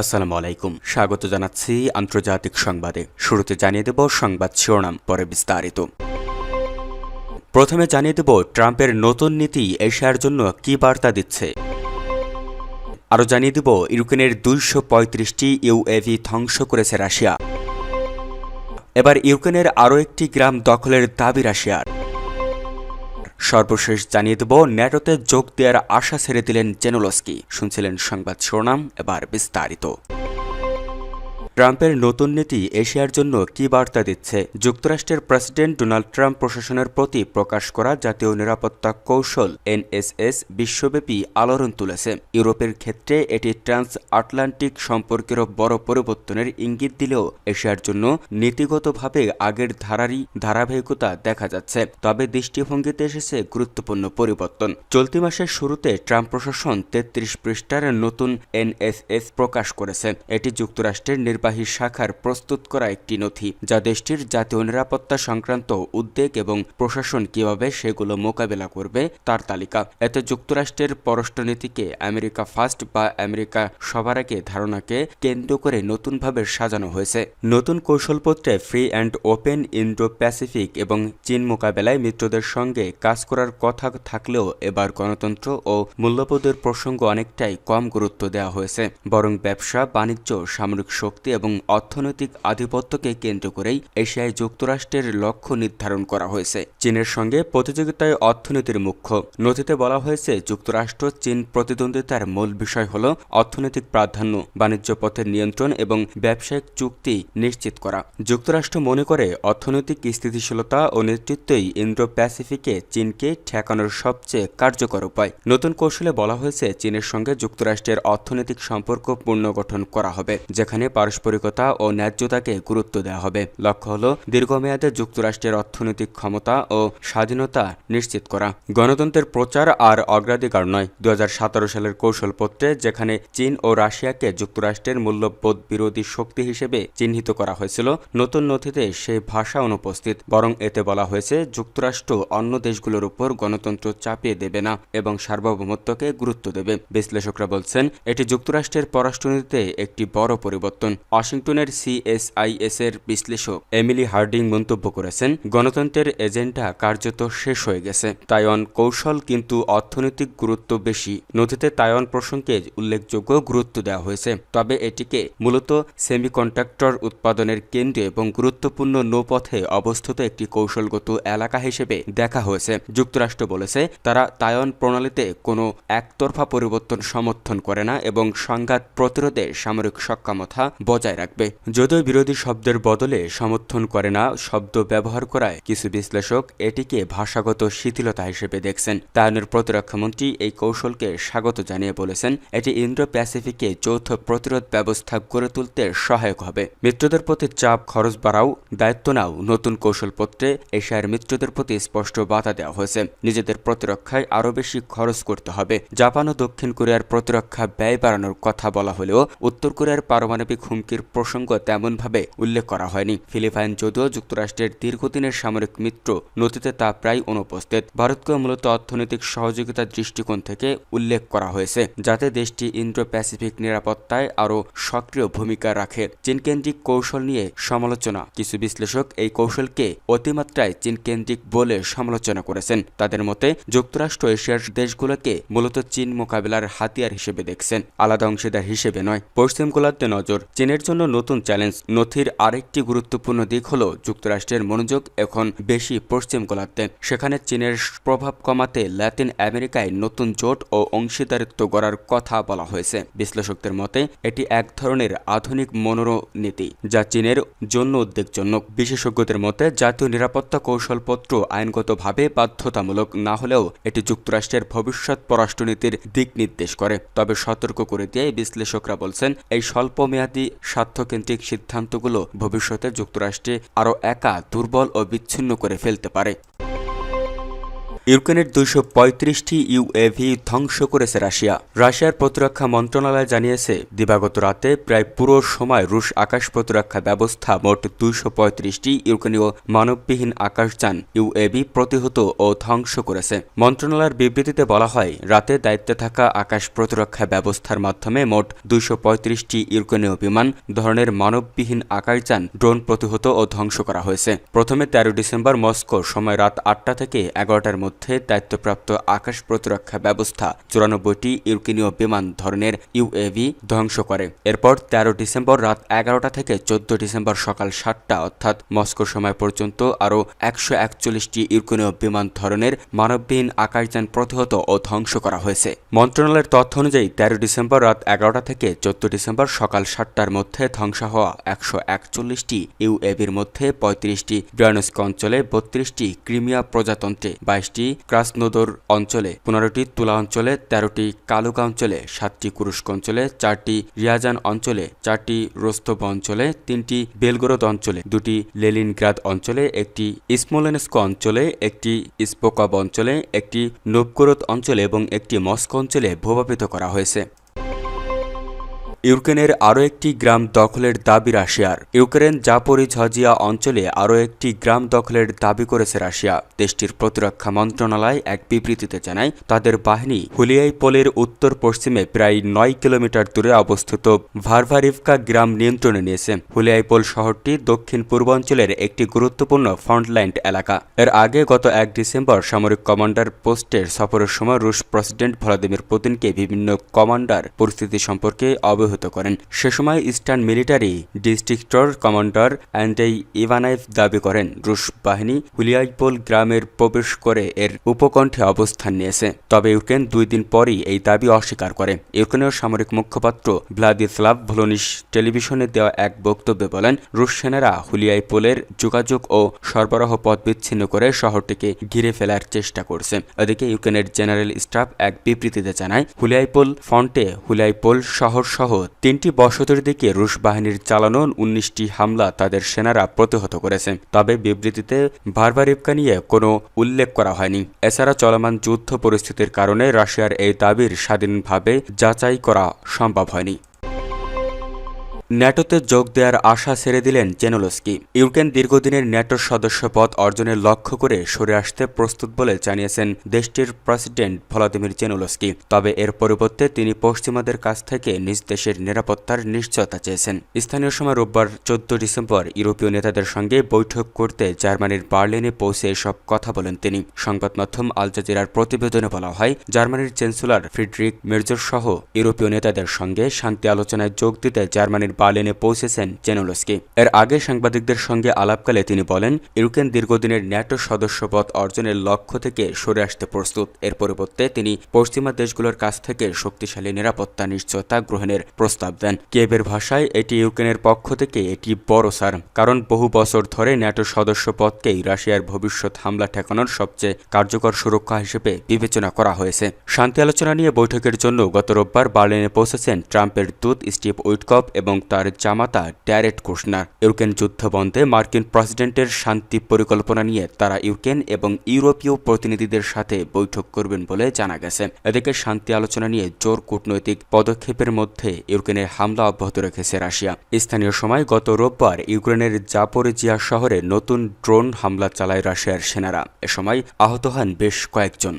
আসসালামু আলাইকুম। স্বাগত জানাচ্ছি আন্তর্জাতিক সংবাদে। শুরুতে জানিয়ে দেব সংবাদ শিরোনাম, পরে বিস্তারিত। প্রথমে জানিয়ে দেব ট্রাম্পের নতুন নীতি এশিয়ার জন্য কি বার্তা দিচ্ছে। আরও জানিয়ে দেব ইউক্রেনের দুইশো পঁয়ত্রিশটি ইউএভি ধ্বংস করেছে রাশিয়া। এবার ইউক্রেনের আরও একটি গ্রাম দখলের দাবি রাশিয়ার। সর্বশেষ জানিয়ে দেব, ন্যাটোতে যোগ দেওয়ার আশা ছেড়ে দিলেন জেনোলস্কি। শুনছিলেন সংবাদ শিরোনাম, এবার বিস্তারিত। ট্রাম্পের নতুন নীতি এশিয়ার জন্য কি বার্তা দিচ্ছে? যুক্তরাষ্ট্রের প্রেসিডেন্ট ডোনাল্ড ট্রাম্প প্রশাসনের প্রতি প্রকাশ করা জাতীয় নিরাপত্তা কৌশল এনএসএস বিশ্বব্যাপী আলোড়ন তুলেছে। ইউরোপের ক্ষেত্রে এটি ট্রান্স আটলান্টিক সম্পর্কেরও বড় পরিবর্তনের ইঙ্গিত দিলেও এশিয়ার জন্য নীতিগতভাবে আগের ধারারই ধারাবাহিকতা দেখা যাচ্ছে। তবে দৃষ্টিভঙ্গিতে এসেছে গুরুত্বপূর্ণ পরিবর্তন। চলতি মাসের শুরুতে ট্রাম্প প্রশাসন তেত্রিশ পৃষ্ঠার নতুন এনএসএস প্রকাশ করেছে। এটি যুক্তরাষ্ট্রের নির্বাহী শাখার প্রস্তুত করা একটি নথি, যা দেশটির জাতীয় নিরাপত্তা সংক্রান্ত উদ্বেগ এবং প্রশাসন কীভাবে সেগুলো মোকাবেলা করবে তার তালিকা। এতে যুক্তরাষ্ট্রের পররাষ্ট্রনীতিকে আমেরিকা ফার্স্ট বা আমেরিকা সবার আগে ধারণাকে কেন্দ্র করে নতুনভাবে সাজানো হয়েছে। নতুন কৌশলপত্রে free and open Indo Pacific এবং চীন মোকাবেলায় মিত্রদের সঙ্গে কাজ করার কথা থাকলেও এবার গণতন্ত্র ও মূল্যবোধের প্রসঙ্গ অনেকটাই কম গুরুত্ব দেওয়া হয়েছে। বরং ব্যবসা, বাণিজ্য, সামরিক শক্তি এবং অর্থনৈতিক আধিপত্যকে কেন্দ্র করেই এশিয়ায় যুক্তরাষ্ট্রের লক্ষ্য নির্ধারণ করা হয়েছে। চীনের সঙ্গে প্রতিযোগিতায় অর্থনীতির মুখ্য নথিতে বলা হয়েছে, যুক্তরাষ্ট্র চীন প্রতিদ্বন্দ্বিতার মূল বিষয় হল অর্থনৈতিক প্রাধান্য, বাণিজ্য পথের নিয়ন্ত্রণ এবং ব্যবসায়িক চুক্তি নিশ্চিত করা। যুক্তরাষ্ট্র মনে করে অর্থনৈতিক স্থিতিশীলতা ও নেতৃত্বই ইন্ডো প্যাসিফিকে চীনকে ঠেকানোর সবচেয়ে কার্যকর উপায়। নতুন কৌশলে বলা হয়েছে, চীনের সঙ্গে যুক্তরাষ্ট্রের অর্থনৈতিক সম্পর্ক পুনর্গঠন করা হবে, যেখানে পারস্পরিকতা ও ন্যায্যতাকে গুরুত্ব দেওয়া হবে। লক্ষ্য হল, দীর্ঘমেয়াদে যুক্তরাষ্ট্রের অর্থনৈতিক ক্ষমতা ও স্বাধীনতা নিশ্চিত করা। গণতন্ত্রের প্রচার আর অগ্রাধিকার নয়। দু সালের কৌশলপত্রে যেখানে চীন ও রাশিয়াকে যুক্তরাষ্ট্রের মূল্যবোধ বিরোধী শক্তি হিসেবে চিহ্নিত করা হয়েছিল, নতুন নথিতে সেই ভাষা অনুপস্থিত। বরং এতে বলা হয়েছে, যুক্তরাষ্ট্র অন্য দেশগুলোর উপর গণতন্ত্র চাপিয়ে দেবে না এবং সার্বভৌমত্বকে গুরুত্ব দেবে। বিশ্লেষকরা বলছেন, এটি যুক্তরাষ্ট্রের পররাষ্ট্রনীতিতে একটি বড় পরিবর্তন। ওয়াশিংটনের সিএসআইএস এর বিশ্লেষক এমিলি হার্ডিং মন্তব্য করেছেন, গণতন্ত্রের এজেন্ডা কার্যত শেষ হয়ে গেছে। তাইওয়ান কৌশল কিন্তু অর্থনৈতিক গুরুত্ব বেশি। নথিতে তাইওয়ান প্রসঙ্গে উল্লেখযোগ্য গুরুত্ব দেওয়া হয়েছে। তবে এটিকে মূলত সেমিকন্ডাক্টর উৎপাদনের কেন্দ্রে এবং গুরুত্বপূর্ণ নৌপথে অবস্থিত একটি কৌশলগত এলাকা হিসেবে দেখা হয়েছে। যুক্তরাষ্ট্র বলেছে, তারা তাইওয়ান প্রণালীতে কোনো একতরফা পরিবর্তন সমর্থন করে না এবং সংঘাত প্রতিরোধে সামরিক সক্ষমতা বজায় রাখবে। যদিও বিরোধী শব্দের বদলে সমর্থন করে না, শব্দ ব্যবহার করায় কিছু বিশ্লেষক এটিকে ভাষাগত শিথিলতা হিসেবে দেখছেন। তাইওয়ানের প্রতিরক্ষামন্ত্রী এই কৌশলকে স্বাগত জানিয়ে বলেছেন, এটি ইন্ডো প্যাসিফিকে যৌথ প্রতিরোধ ব্যবস্থা গড়ে তুলতে সহায়ক হবে। মিত্রদের প্রতি চাপ, খরচ বাড়াও, দায়িত্ব নাও। নতুন কৌশলপত্রে এশিয়ার মিত্রদের প্রতি স্পষ্ট বাধা দেওয়া হয়েছে। নিজেদের প্রতিরক্ষায় আরও বেশি খরচ করতে হবে। জাপান ও দক্ষিণ কোরিয়ার প্রতিরক্ষা ব্যয় বাড়ানোর কথা বলা হলেও উত্তর কোরিয়ার পারমাণবিক হুমকির প্রসঙ্গ তেমনভাবে উল্লেখ করা হয়নি। ফিলিপাইন যদিও যুক্তরাষ্ট্রের দীর্ঘদিনের সামরিক মিত্র নথিতে তা প্রায় অনুপস্থিত। ভারতকে মূলত অর্থনৈতিক সহযোগিতার দৃষ্টিকোণ থেকে উল্লেখ করা হয়েছে, যাতে দেশটি ইন্ডো প্যাসিফিক নিরাপত্তায় আরও সক্রিয় ভূমিকা রাখে। চীনকেন্দ্রিক কৌশল নিয়ে সমালোচনা। কিছু বিশ্লেষক এই কৌশলকে অতিমাত্রায় চীনকেন্দ্রিক বলে সমালোচনা করেছেন। তাদের মতে, যুক্তরাষ্ট্র এশিয়ার দেশগুলোকে মূলত চীন মোকাবেলার হাতিয়ার হিসেবে দেখছেন। আলাদা অংশীদার হিসেবে নয়। পশ্চিম গোলার্ধে নজর, চীনের জন্য নতুন চ্যালেঞ্জ। নথির আরেকটি গুরুত্বপূর্ণ দিক হল যুক্তরাষ্ট্রের মনোযোগ এখন বেশি পশ্চিম গোলার্ধে। সেখানে চীনের প্রভাব কমাতে ল্যাটিন আমেরিকায় নতুন জোট ও অংশীদারিত্ব গড়ার কথা বলা হয়েছে। বিশ্লেষকদের মতে, এটি এক ধরনের আধুনিক মনোনীতি, যা চীনের জন্য উদ্বেগজনক। বিশেষজ্ঞদের মতে, জাতীয় নিরাপত্তা কৌশলপত্র আইনগতভাবে বাধ্যতামূলক, না হলেও এটি যুক্তরাষ্ট্রের ভবিষ্যৎ পররাষ্ট্রনীতির দিক নির্দেশ করে। তবে সতর্ক করে দিয়ে বিশ্লেষকরা বলছেন, এই স্বল্পমেয়াদী স্বার্থকেন্দ্রিক সিদ্ধান্তগুলো ভবিষ্যতে যুক্তরাষ্ট্রে আরও একা দুর্বল ও বিচ্ছিন্ন করে ফেলতে পারে। ইউক্রেনের দুইশো পঁয়ত্রিশটি ইউএভি ধ্বংস করেছে রাশিয়া। রাশিয়ার প্রতিরক্ষা মন্ত্রণালয় জানিয়েছে, দিবাগত রাতে প্রায় পুরো সময় রুশ আকাশ প্রতিরক্ষা ব্যবস্থা মোট দুইশো পঁয়ত্রিশটি ইউক্রেনীয় মানববিহীন আকাশযান ইউএভি প্রতিহত ও ধ্বংস করেছে। মন্ত্রণালয়ের বিবৃতিতে বলা হয়, রাতে দায়িত্বে থাকা আকাশ প্রতিরক্ষা ব্যবস্থার মাধ্যমে মোট দুইশো পঁয়ত্রিশটি ইউক্রেনীয় বিমান ধরনের মানববিহীন আকাশযান ড্রোন প্রতিহত ও ধ্বংস করা হয়েছে। প্রথমে তেরো ডিসেম্বর মস্কো সময় রাত আটটা থেকে এগারোটার মধ্যে দায়িত্বপ্রাপ্ত আকাশ প্রতিরক্ষা ব্যবস্থা চুরানব্বইটি ইউক্রেনীয় বিমান ধরনের ইউএভি ধ্বংস করে। এরপর তেরো ডিসেম্বর রাত এগারোটা থেকে চোদ্দ ডিসেম্বর সকাল সাতটা, অর্থাৎ মস্কো সময় পর্যন্ত আরও একশো একচল্লিশটি ইউক্রেনীয় বিমান ধরনের মানববিহীন আকাশযান প্রতিহত ও ধ্বংস করা হয়েছে। মন্ত্রণালয়ের তথ্য অনুযায়ী তেরো ডিসেম্বর রাত এগারোটা থেকে চোদ্দ ডিসেম্বর সকাল সাতটার মধ্যে ধ্বংস হওয়া একশো একচল্লিশটি ইউএভির মধ্যে পঁয়ত্রিশটি ব্রানস্ক অঞ্চলে বত্রিশটি ক্রিমিয়া প্রজাতন্ত্রে বাইশটি ক্রাসনোদর অঞ্চলে, পনেরোটি তুলা অঞ্চলে, তেরোটি কালুকা অঞ্চলে, সাতটি কুরুস্ক অঞ্চলে, চারটি রিয়াজান অঞ্চলে, চারটি রোস্তব অঞ্চলে, তিনটি বেলগরদ অঞ্চলে, দুটি লেলিনগ্রাদ অঞ্চলে, একটি স্মোলেনস্ক অঞ্চলে, একটি স্পোকব অঞ্চলে, একটি নোভগোরদ অঞ্চলে এবং একটি মস্কো অঞ্চলে ভূপাপিত করা হয়েছে। ইউক্রেনের আরও একটি গ্রাম দখলের দাবি রাশিয়ার। ইউক্রেন জাপরিঝজিয়া অঞ্চলে আরও একটি গ্রাম দখলের দাবি করেছে রাশিয়া। দেশটির প্রতিরক্ষা মন্ত্রণালয় এক বিবৃতিতে জানায়, তাদের বাহিনী হুলিয়াইপোলের উত্তর পশ্চিমে প্রায় নয় কিলোমিটার দূরে অবস্থিত ভারভারিভকা গ্রাম নিয়ন্ত্রণে নিয়েছে। হুলিয়াইপোল শহরটি দক্ষিণ পূর্বাঞ্চলের একটি গুরুত্বপূর্ণ ফ্রন্টলাইন এলাকা। এর আগে গত এক ডিসেম্বর সামরিক কমান্ডার পোস্টের সফরের সময় রুশ প্রেসিডেন্ট ভলাদিমির পুতিনকে বিভিন্ন কমান্ডার পরিস্থিতি সম্পর্কে অবহিত করেন। সে সময় ইস্টার্ন মিলিটারি ডিস্ট্রিক্টর কমান্ডার অ্যান্ডেই ইভানাইভ দাবি করেন, রুশ বাহিনী হুলিয়াইপোল গ্রামের প্রবেশ করে এর উপকণ্ঠে অবস্থান নিয়েছে। তবে ইউক্রেন দুই দিন পরই এই দাবি অস্বীকার করে। ইউক্রেনের সামরিক মুখপাত্র ভ্লাদিস্লাভ ভলোনিস টেলিভিশনে দেওয়া এক বক্তব্যে বলেন, রুশ সেনারা হুলিয়াইপোলের যোগাযোগ ও সরবরাহ পথ বিচ্ছিন্ন করে শহরটিকে ঘিরে ফেলার চেষ্টা করছে। এদিকে ইউক্রেনের জেনারেল স্টাফ এক বিবৃতিতে জানায়, হুলিয়াইপোল ফ্রন্টে হুলিয়াইপোল শহর সহ তিনটি বসতির দিকে রুশ বাহিনীর চালানো উনিশটি হামলা তাদের সেনারা প্রতিহত করেছে। তবে বিবৃতিতে ভারবারিপকা নিয়ে কোনো উল্লেখ করা হয়নি। এছাড়া চলমান যুদ্ধ পরিস্থিতির কারণে রাশিয়ার এই দাবির স্বাধীনভাবে যাচাই করা সম্ভব হয়নি। ন্যাটোতে যোগ দেওয়ার আশা ছেড়ে দিলেন জেনোলস্কি। ইউক্রেন দীর্ঘদিনের ন্যাটোর সদস্যপদ অর্জনের লক্ষ্য করে সরে আসতে প্রস্তুত বলে জানিয়েছেন দেশটির প্রেসিডেন্ট ভলাদিমির জেনোলস্কি। তবে এর পরিবর্তে তিনি পশ্চিমাদের কাছ থেকে নিজ দেশের নিরাপত্তার নিশ্চয়তা চেয়েছেন। স্থানীয় সময় রোববার চোদ্দ ডিসেম্বর ইউরোপীয় নেতাদের সঙ্গে বৈঠক করতে জার্মানির বার্লিনে পৌঁছে এসব কথা বলেন তিনি। সংবাদ মাধ্যম আল জাজিরার প্রতিবেদনে বলা হয়, জার্মানির চ্যান্সেলর ফ্রিডরিক মের্জর সহ ইউরোপীয় নেতাদের সঙ্গে শান্তি আলোচনায় যোগ দিতে জার্মানির বার্লিনে পৌঁছেছেন জেনোলস্কি। এর আগে সাংবাদিকদের সঙ্গে আলাপকালে তিনি বলেন ইউক্রেন দীর্ঘদিনের ন্যাটো সদস্যপদ অর্জনের লক্ষ্য থেকে সরে আসতে প্রস্তুত। এর পরিবর্তে তিনি পশ্চিমা দেশগুলোর কাছ থেকে শক্তিশালী নিরাপত্তা নিশ্চয়তা গ্রহণের প্রস্তাব দেন। কেবের ভাষায়, এটি ইউক্রেনের পক্ষ থেকে এটি বড় সার, কারণ বহু বছর ধরে ন্যাটো সদস্যপদকেই রাশিয়ার ভবিষ্যৎ হামলা ঠেকানোর সবচেয়ে কার্যকর সুরক্ষা হিসেবে বিবেচনা করা হয়েছে। শান্তি আলোচনা নিয়ে বৈঠকের জন্য গত রোববার বার্লিনে পৌঁছেছেন ট্রাম্পের দূত স্টিভ উইটকপ এবং তার জামাতা ড্যারেট কুশনার। ইউক্রেন যুদ্ধ বন্ধে মার্কিন প্রেসিডেন্টের শান্তি পরিকল্পনা নিয়ে তারা ইউক্রেন এবং ইউরোপীয় প্রতিনিধিদের সাথে বৈঠক করবেন বলে জানা গেছে। এদিকে শান্তি আলোচনা নিয়ে জোর কূটনৈতিক পদক্ষেপের মধ্যে ইউক্রেনের হামলা অব্যাহত রেখেছে রাশিয়া। স্থানীয় সময় গত রোববার ইউক্রেনের জাপোরেজিয়া শহরে নতুন ড্রোন হামলা চালায় রাশিয়ার সেনারা। এ সময় আহত হন বেশ কয়েকজন।